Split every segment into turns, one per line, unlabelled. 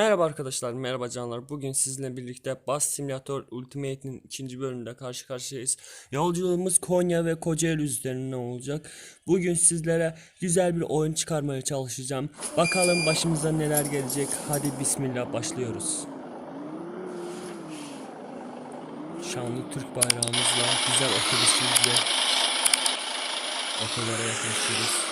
Merhaba arkadaşlar, merhaba canlar. Bugün sizinle birlikte Bus Simulator Ultimate'in ikinci bölümünde karşı karşıyayız. Yolculuğumuz Konya ve Kocaeli üzerinden olacak. Bugün sizlere güzel bir oyun çıkarmaya çalışacağım. Bakalım başımıza neler gelecek. Hadi bismillah başlıyoruz. Şanlı Türk bayrağımızla, güzel otobüsümüzle otolara yaklaşıyoruz.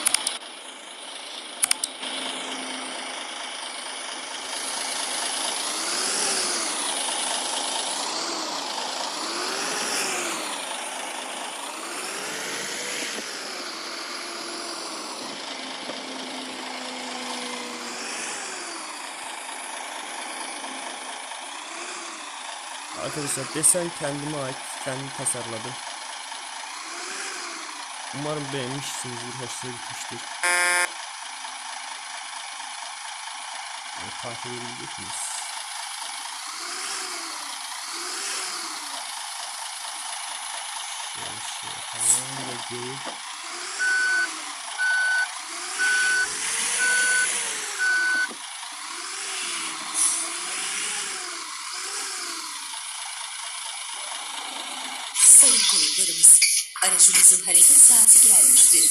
Arkadaşlar desen kendime ait, kendim tasarladım. Umarım beğenmişsinizdir, hoşuna gitmiştir. Ve takip edebilecek miyiz? Şöyle şey yapalım da göreyim.
Sayın konuklarımız, aracınızın hareket saati gelmiştir.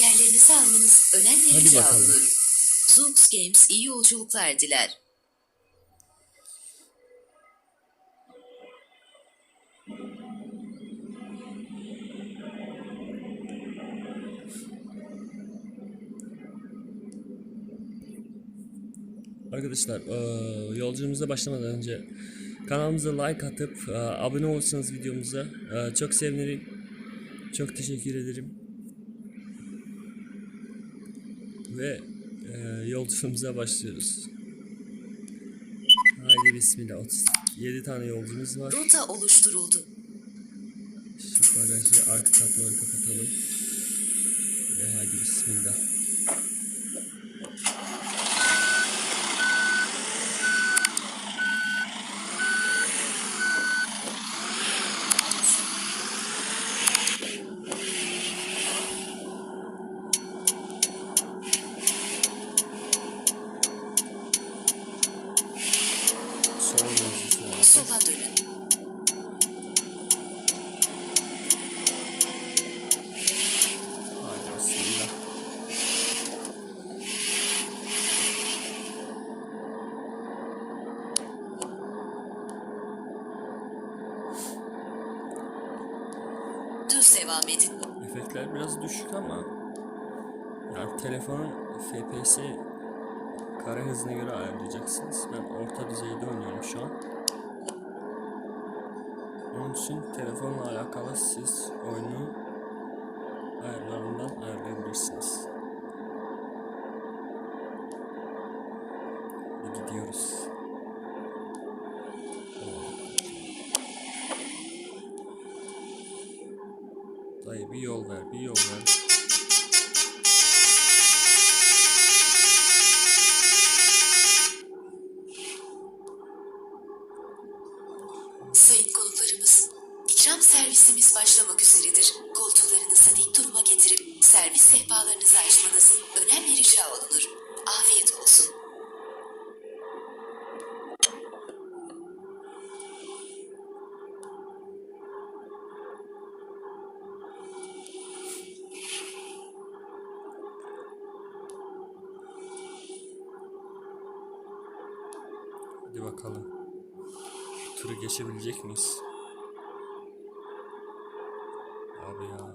Yerlerinizi almanız önemli
Hadi
rica
bakalım.
Zoox Games iyi yolculuklar diler.
Arkadaşlar yolculuğumuza başlamadan önce kanalımıza like atıp eee, abone olursanız videomuza eee, çok sevinirim. Çok teşekkür ederim. Ve eee, yolculuğumuza başlıyoruz. Haydi bismillah. 37 tane yolcumuz var.
Rota oluşturuldu.
Şu bagajı arka kapıları kapatalım. Ve haydi bismillah. Son yolcusu var.
Sola dönün.
Haydi bismillah.
Düz devam edin.
Efektler biraz düşük ama yani telefonun FPS kare hızına göre ayarlayacaksınız. Ben orta düzeyde oynuyorum şu an. Onun için telefonla alakalı siz oyunu ayarlarından ayarlayabilirsiniz. Hadi gidiyoruz. Bir yol ver, bir yol ver.
Sayın konuklarımız, ikram servisimiz başlamak üzeredir. Koltuklarınızı dik duruma getirip servis sehpalarınızı açmanız önemli rica olunur. Afiyet olsun.
Hadi bakalım. Bu turu geçebilecek miyiz? Abi ya.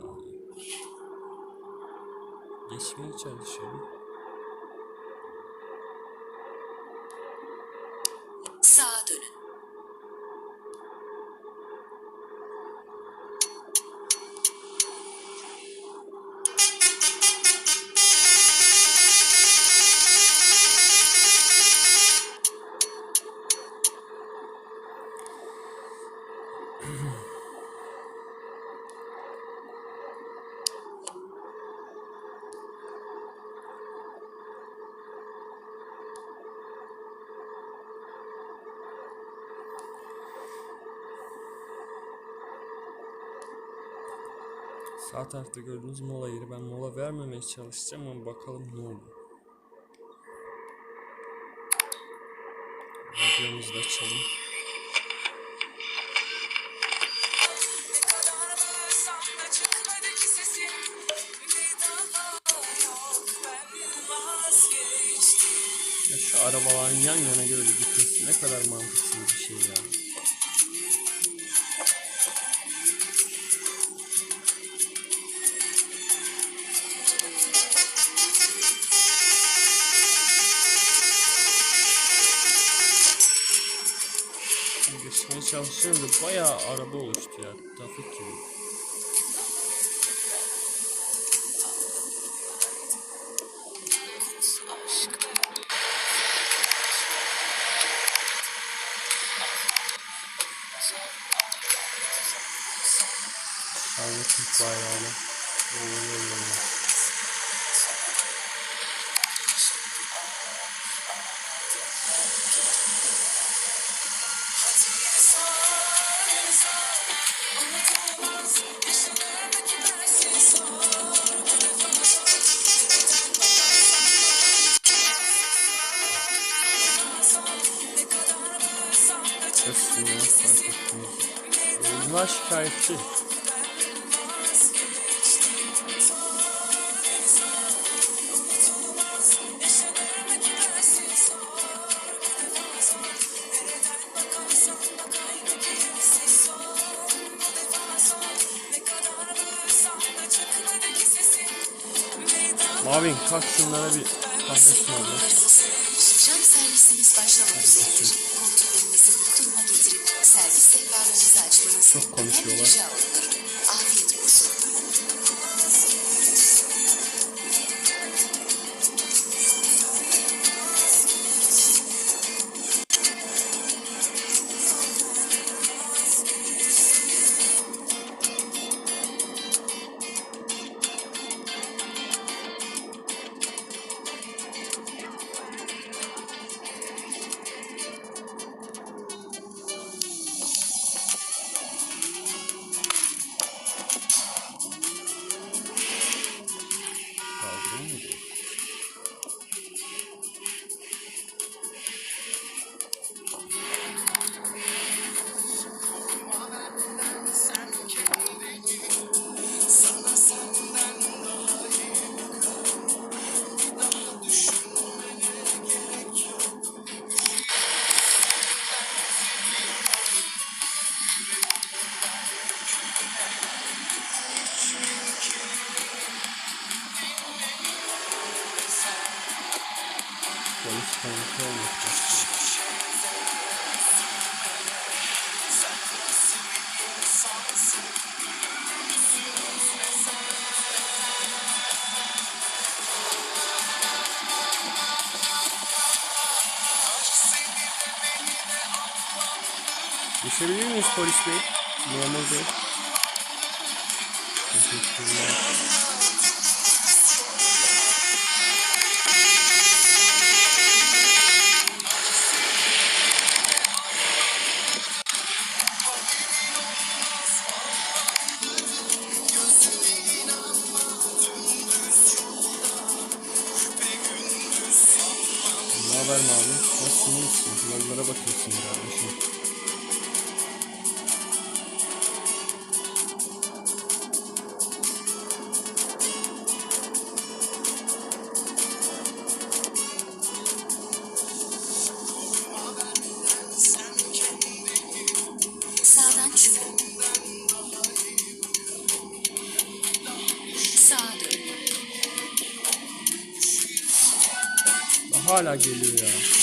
Geçmeye çalışıyorum. Sağ tarafta gördüğünüz mola yeri. Ben mola vermemeye çalışacağım ama bakalım ne olur.
Radyomuzu da açalım. Ya şu arabaların yan yana böyle gitmesi ne kadar mantıksız bir şey ya. Geçmeye çalışıyorum da bayağı araba oluştu ya. Trafik gibi. Türk bayrağına. Oo, oo, oo. Sesini fark ettiniz. Yolcular şikayetçi. Mavin kalk şunlara bir kahve
konuklarımız, ikram servisimiz başlamak üzeredir.
Çok konuşuyorlar. Geçebilir miyiz polis bey? Memur bey. Teşekkürler. Hala geliyor ya.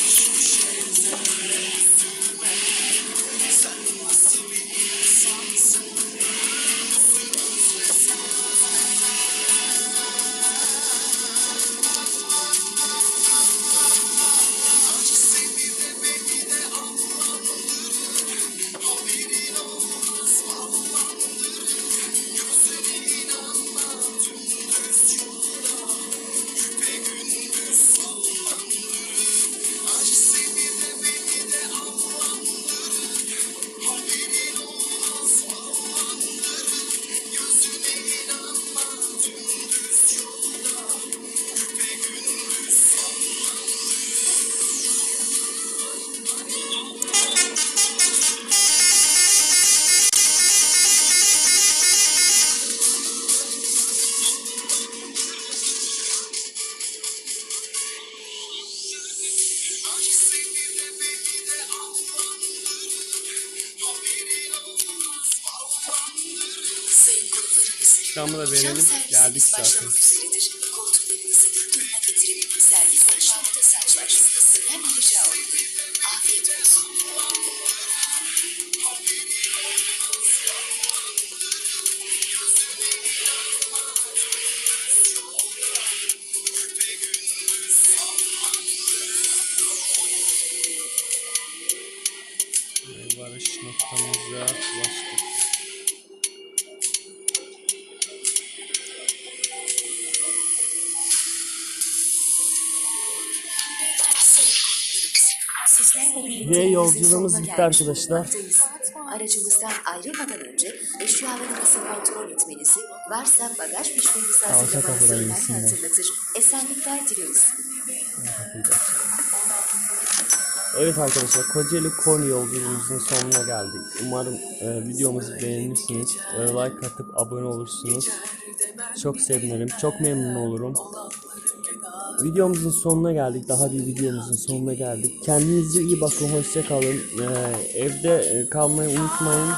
Reklamı da verelim. Geldik zaten.
başlamak üzeredir. Koltuklarınızı
Ve yolculuğumuz bitti arkadaşlar.
Aracımızdan ayrılmadan önce eşyalarınızı kontrol etmenizi, varsa bagaj fişlerinizi hazırlamanızı önemli hatırlatır. Esenlikler dileriz.
Evet arkadaşlar Kocaeli Konya yolculuğumuzun sonuna geldik. Umarım e, videomuzu beğenirsiniz. E, like atıp abone olursunuz. Çok sevinirim. Çok memnun olurum. Videomuzun sonuna geldik. Daha bir videomuzun sonuna geldik. Kendinize iyi bakın. Hoşça kalın. E, evde e, kalmayı unutmayın.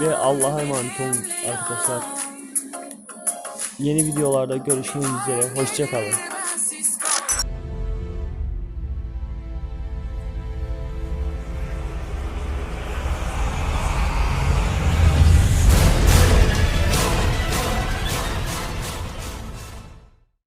Ve Allah'a emanet olun arkadaşlar. Yeni videolarda görüşmek üzere. Hoşça kalın.